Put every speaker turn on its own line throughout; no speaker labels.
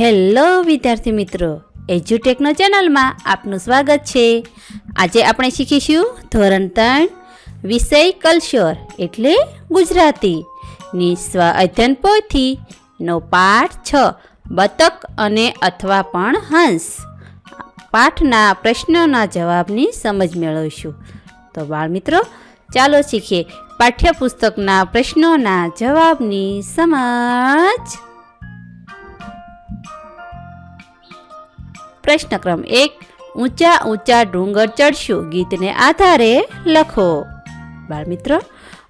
Hello વિદ્યાર્થી મિત્રો, એજ્યુટેકનો ચેનલમાં આપનું સ્વાગત છે. આજે આપણે શીખીશું ધોરણ ત્રણ, વિષય કલ્ચર એટલે ગુજરાતી. ની સ્વ અધ્યયન પોથી નો પાઠ છ, બતક અને અથવા પણ હંસ. પાઠના પ્રશ્નોના જવાબની સમજ મેળવીશું. તો બાળ મિત્રો, ચાલો શીખીએ પાઠ્યપુસ્તકના પ્રશ્નોના જવાબની સમજ. પ્રશ્ન ક્રમ એક, ઊંચા ઊંચા ડુંગર ચડશું. ગીતને આધારે લખો. બાળમિત્ર,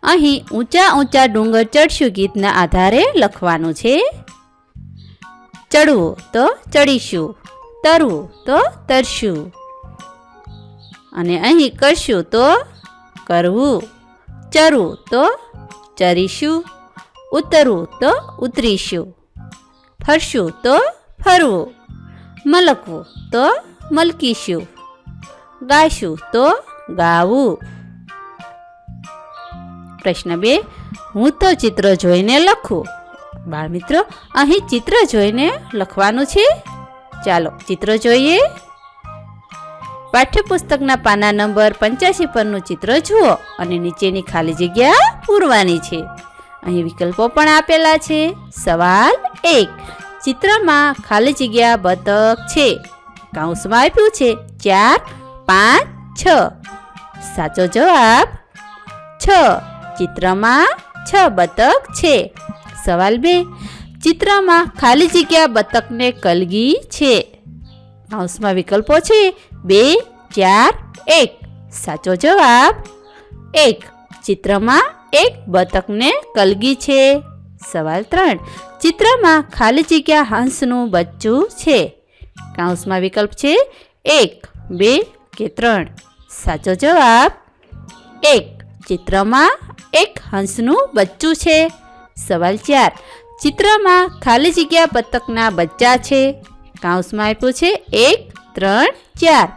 અહીં ઊંચા ઊંચા ડુંગર ચડશું ગીતના આધારે લખવાનું છે. ચડવું તો ચડીશું, તરવું તો તરશું. અને અહીં કરશું તો કરવું, ચરવું તો ચરીશું, ઉતરવું તો ઉતરીશું, ફરશું તો ફરવું. મલકવું તો મલકીશું. ગાશું તો ગાવું. પ્રશ્ન બે, હું તો ચિત્ર જોઈને લખું. બાળ મિત્રો અહીં ચિત્ર જોઈને લખવાનું છે? ચાલો, ચિત્ર જોઈએ. પાઠ્યપુસ્તકના પાના નંબર પંચ્યાસી પરનું ચિત્ર જુઓ અને નીચેની ખાલી જગ્યા પૂરવાની છે. અહીં વિકલ્પો પણ આપેલા છે. સવાલ એક ચિત્રમાં ખાલી જગ્યા બતક છે. કાઉન્સમાં આપ્યું છે ચાર, પાંચ, છ. સાચો જવાબ છ. ચિત્રમાં છ બતક છે. સવાલ બે. ચિત્રમાં ખાલી જગ્યા બતકને કલગી છે. કાઉન્સમાં વિકલ્પો છે બે, ચાર, એક. સાચો જવાબ એક. ચિત્રમાં એક બતકને કલગી છે. સવાલ ત્રણ. ચિત્રમાં ખાલી જગ્યા હંસનું બચ્ચું છે. કાઉન્સમાં વિકલ્પ છે એક, બે કે ત્રણ. સાચો જવાબ એક. ચિત્રમાં એક હંસનું બચ્ચું છે. સવાલ ચાર. ચિત્રમાં ખાલી જગ્યા બતકના બચ્ચા છે. કાઉન્સમાં આપ્યું છે એક, ત્રણ, ચાર.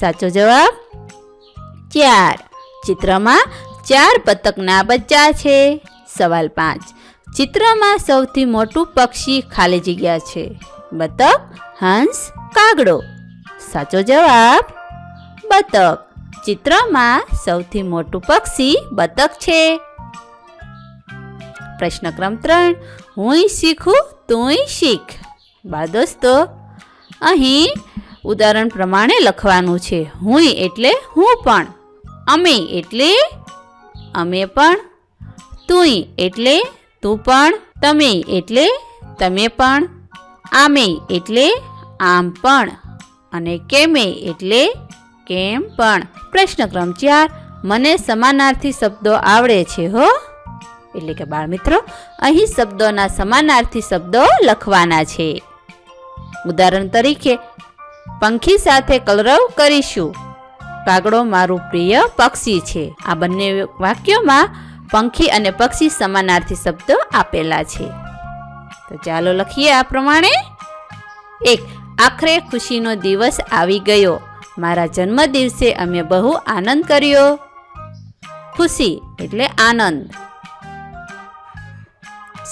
સાચો જવાબ ચાર. ચિત્રમાં ચાર બતકના બચ્ચા છે. સવાલ પાંચ. ચિત્રમાં સૌથી મોટું પક્ષી ખાલી જગ્યા છે. બતક, હંસ, કાગડો. સાચો જવાબ? બતક. ચિત્રમાં સૌથી મોટું પક્ષી બતક છે. પ્રશ્ન ક્રમ ત્રણ. હુંય શીખું, તુંય શીખ. બાળ દોસ્તો, અહીં ઉદાહરણ પ્રમાણે લખવાનું છે. હુંય એટલે હું પણ. અમે એટલે અમે પણ. તુંય એટલે તું પણ, તમે એટલે તમે પણ, આમે એટલે આમ પણ, અને કેમે એટલે કેમ પણ. પ્રશ્ન ક્રમ ચાર, મને સમાનાર્થી શબ્દો આવડે છે હો. એટલે કે બાળ મિત્રો અહીં શબ્દોના સમાનાર્થી શબ્દો લખવાના છે. ઉદાહરણ તરીકે, પંખી સાથે કલરવ કરીશું. કાગડો મારું પ્રિય પક્ષી છે. આ બંને વાક્યોમાં પંખી અને પક્ષી સમાનાર્થી શબ્દો આપેલા છે. તો ચાલો લખીએ આ પ્રમાણે. એક, આખરે ખુશીનો દિવસ આવી ગયો. મારા જન્મ દિવસે અમે બહુ આનંદ કર્યો. ખુશી એટલે આનંદ.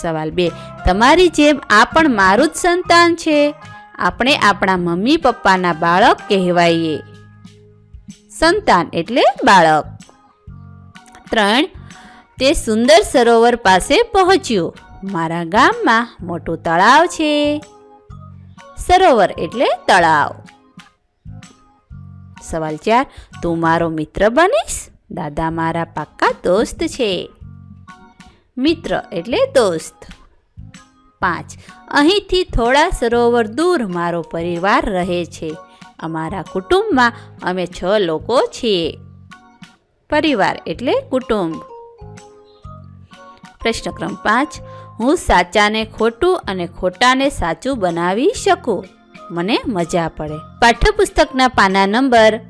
સવાલ બે, તમારી જેમ આ પણ મારું જ સંતાન છે. આપણે આપણા મમ્મી પપ્પાના બાળક કહેવાઈએ. સંતાન એટલે બાળક. ત્રણ તે સુંદર સરોવર પાસે પહોંચ્યો. મારા ગામમાં મોટું તળાવ છે. સરોવર એટલે તળાવ. સવાલ ચાર, તું મારો મિત્ર બનીશ? દાદા મારા પાક્કા દોસ્ત છે. મિત્ર એટલે દોસ્ત. પાંચ, અહીંથી થોડા સરોવર દૂર મારો પરિવાર રહે છે. અમારા કુટુંબમાં અમે છ લોકો છીએ. પરિવાર એટલે કુટુંબ. પ્રશ્ન ક્રમ પાંચ, હું સાચાને ખોટું અને ખોટાને સાચું બનાવી શકું? મને મજા પડે. પાઠ્યપુસ્તકના પાના નંબર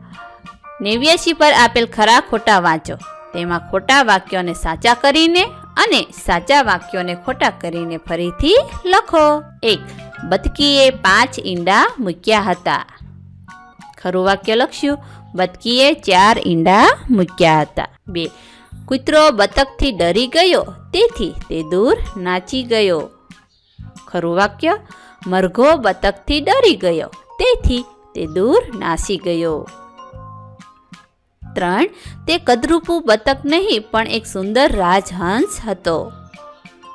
નેવ્યાસી પર આપેલ ખરા ખોટા વાંચો. તેમાં ખોટા વાક્યોને સાચા કરીને અને સાચા વાક્યોને ખોટા કરીને ફરીથી લખો. એક બતકીએ પાંચ ઈંડા મૂક્યા હતા. ખરું વાક્ય લખ્યું? બતકીએ ચાર ઈંડા મૂક્યા હતા. બે, કૂતરો બતકથી ડરી ગયો? તેથી તે દૂર નાચી ગયો. ખરું વાક્ય મરઘો બતકથી ડરી ગયો. તેથી તે દૂર નાસી ગયો. ત્રણ, તે કદરૂપું બતક નહીં, પણ એક સુંદર રાજહંસ હતો.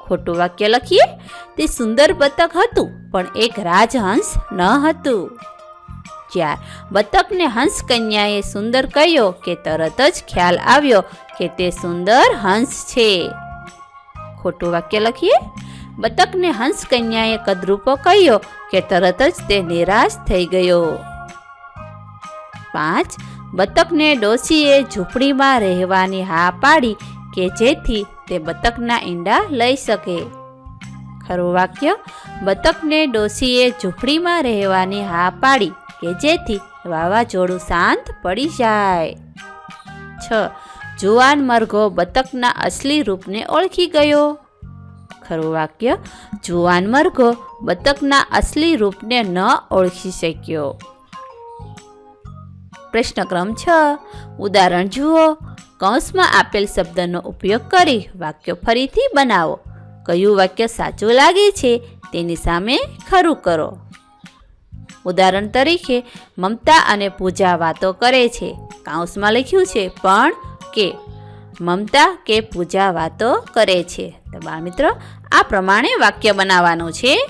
ખોટું વાક્ય લખીએ? તે સુંદર બતક હતું, પણ એક રાજહંસ ન હતું. ચાર, બતકને હંસ કન્યાએ સુંદર કહ્યો કે તરત જ ખ્યાલ આવ્યો કે તે સુંદર હંસ છે. ખોટું વાક્ય લખીએ? બતકને હંસ કન્યાએ કદરૂપો કહ્યો કે તરત જ તે નિરાશ થઈ ગયો. પાંચ, બતકને ડોસીએ ઝૂંપડીમાં રહેવાની હા પાડી કે જેથી તે બતકના ઈંડા લઈ શકે. ખરું વાક્ય? બતકને ડોસીએ ઝૂંપડીમાં રહેવાની હા પાડી કે જેથી વાવાઝોડું શાંત પડી જાય. છ જુવાન મરઘો બતકના અસલી રૂપને ઓળખી ગયો. ખરું વાક્ય? જુવાન મરઘો બતકના અસલી રૂપને ન ઓળખી શક્યો. પ્રશ્નક્રમ છ. ઉદાહરણ જુઓ. કૌંસમાં આપેલ શબ્દનો ઉપયોગ કરી વાક્ય ફરીથી બનાવો. કયું વાક્ય સાચું લાગે છે તેની સામે ખરું કરો. ઉદાહરણ તરીકે, મમતા અને પૂજા વાતો કરે છે. કાઉન્સમાં લખ્યું છે, પણ કે મમતા કે પૂજા વાતો કરે છે. તો બાળમિત્રો, આ પ્રમાણે વાક્ય બનાવવાનું છે.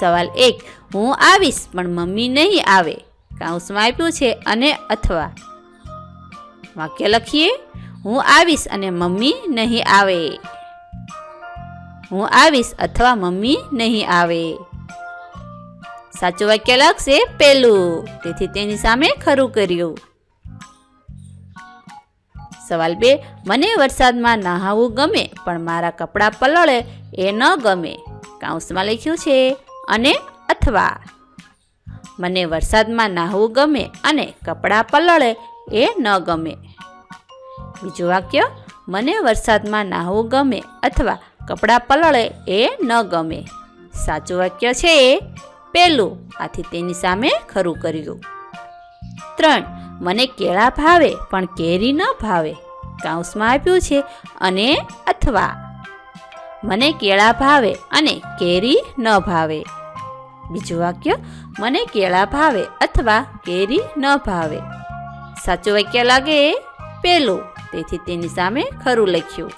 સવાલ એક, હું આવીશ, પણ મમ્મી નહીં આવે. કાઉસમાં આપ્યું છે, અને અથવા? વાક્ય લખીએ, હું આવીશ અને મમ્મી નહીં આવે. હું આવીશ અથવા મમ્મી નહીં આવે. સાચું વાક્ય લખશે પેલું. તેથી તેની સામે ખરું કર્યું. સવાલ બે, મને વરસાદમાં નહાવું ગમે, પણ મારા કપડાં પલળે એ ન ગમે. કાઉન્સમાં લખ્યું છે, અને અથવા. મને વરસાદમાં નહાવું ગમે અને કપડાં પલળે એ ન ગમે. બીજું વાક્ય, મને વરસાદમાં નાહવું ગમે અથવા કપડાં પલળે એ ન ગમે. સાચું વાક્ય છે પહેલું આથી તેની સામે ખરું કર્યું. ત્રણ મને કેળા ભાવે, પણ કેરી ન ભાવે. કાઉન્સમાં આપ્યું છે, અને અથવા. મને કેળા ભાવે અને કેરી ન ભાવે. બીજું વાક્ય, મને કેળા ભાવે અથવા કેરી ન ભાવે. સાચું વાક્ય લાગે પેલું, તેથી તેની સામે ખરું લખ્યું.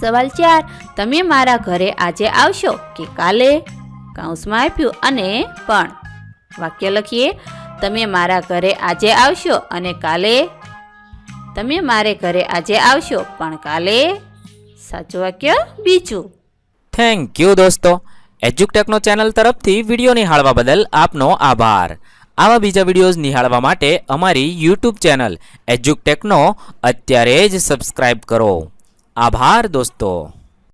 સવાલ ચાર, તમે મારા ઘરે આજે આવશો કે કાલે? કાઉન્સમાં આપ્યું, અને પણ. વાક્ય લખીએ તમે મારા ઘરે આજે આવશો અને કાલે તમે મારે ઘરે આજે આવશો, પણ કાલે સાચું વાક્ય બીજું.
થેન્ક યુ દોસ્તો. એજ્યુકટેકનો ચેનલ તરફથી વીડિયો નિહાળવા બદલ આપનો આભાર. આવા બીજા વિડીયોઝ નિહાળવા માટે અમારી યુટ્યુબ ચેનલ એજ્યુકટેકનો અત્યારે જ સબસ્ક્રાઈબ કરો. આભાર દોસ્તો.